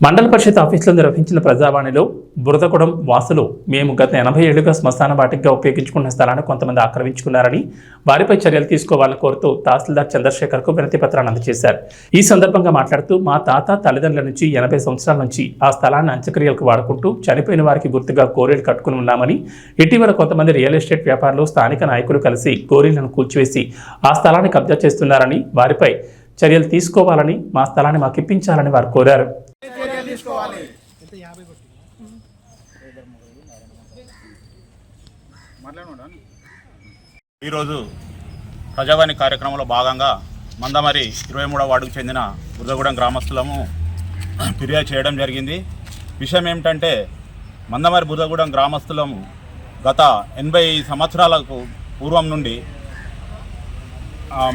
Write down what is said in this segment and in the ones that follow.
మండల పరిషత్ ఆఫీసులో నిర్వహించిన ప్రజావాణిలో బురదగూడెం వాసులు మేము గత ఎనభై ఏళ్ళుగా శ్మశాన వాటికగా ఉపయోగించుకున్న స్థలాన్ని కొంతమంది ఆక్రమించుకున్నారని వారిపై చర్యలు తీసుకోవాలని కోరుతూ తహసీల్దార్ చంద్రశేఖర్కు వినతి పత్రాన్ని అందజేశారు. ఈ సందర్భంగా మాట్లాడుతూ మా తాత తల్లిదండ్రుల నుంచి ఎనభై సంవత్సరాల నుంచి ఆ స్థలాన్ని అంత్యక్రియలకు వాడుకుంటూ చనిపోయిన వారికి గుర్తుగా గోరీలు కట్టుకుని ఉన్నామని ఇటీవల కొంతమంది రియల్ ఎస్టేట్ వ్యాపారులు స్థానిక నాయకులు కలిసి గోరీలను కూల్చివేసి ఆ స్థలాన్ని కబ్జా చేస్తున్నారని వారిపై చర్యలు తీసుకోవాలని మా స్థలాన్ని మాకు ఇప్పించాలని వారు కోరారు. ఈరోజు ప్రజావాణి కార్యక్రమంలో భాగంగా మందమరి ఇరవై మూడవ వార్డుకు చెందిన బురదగూడెం గ్రామస్తులము ఫిర్యాదు చేయడం జరిగింది. విషయం ఏమిటంటే మందమరి బురదగూడెం గ్రామస్తులము గత ఎనభై సంవత్సరాలకు పూర్వం నుండి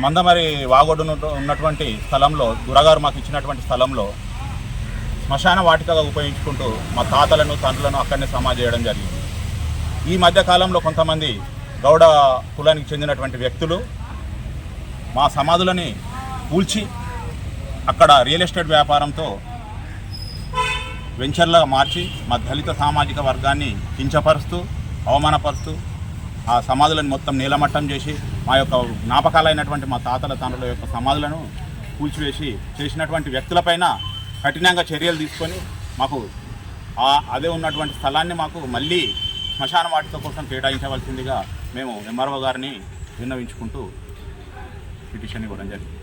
మందమరి వాగొడ్డున ఉన్నటువంటి స్థలంలో దురగారు మాకు ఇచ్చినటువంటి స్థలంలో శ్మశాన వాటికగా ఉపయోగించుకుంటూ మా తాతలను తండ్రులను అక్కడనే సమాధి చేయడం జరిగింది. ఈ మధ్య కాలంలో కొంతమంది గౌడ కులానికి చెందినటువంటి వ్యక్తులు మా సమాధులని కూల్చి అక్కడ రియల్ ఎస్టేట్ వ్యాపారంతో వెంచర్లా మార్చి మా దళిత సామాజిక వర్గాన్ని కించపరుస్తూ అవమానపరుస్తూ ఆ సమాధులను మొత్తం నీలమట్టం చేసి మా యొక్క జ్ఞాపకాలైనటువంటి మా తాతల తండ్రుల యొక్క సమాధులను కూల్చివేసి చేసినటువంటి వ్యక్తులపైన కఠినంగా చర్యలు తీసుకొని మాకు అదే ఉన్నటువంటి స్థలాన్ని మాకు మళ్ళీ శ్మశాన వాటిక కోసం కేటాయించవలసిందిగా మేము ఎంఆర్ఓ గారిని విన్నవించుకుంటూ పిటిషన్ ఇవ్వడం జరిగింది.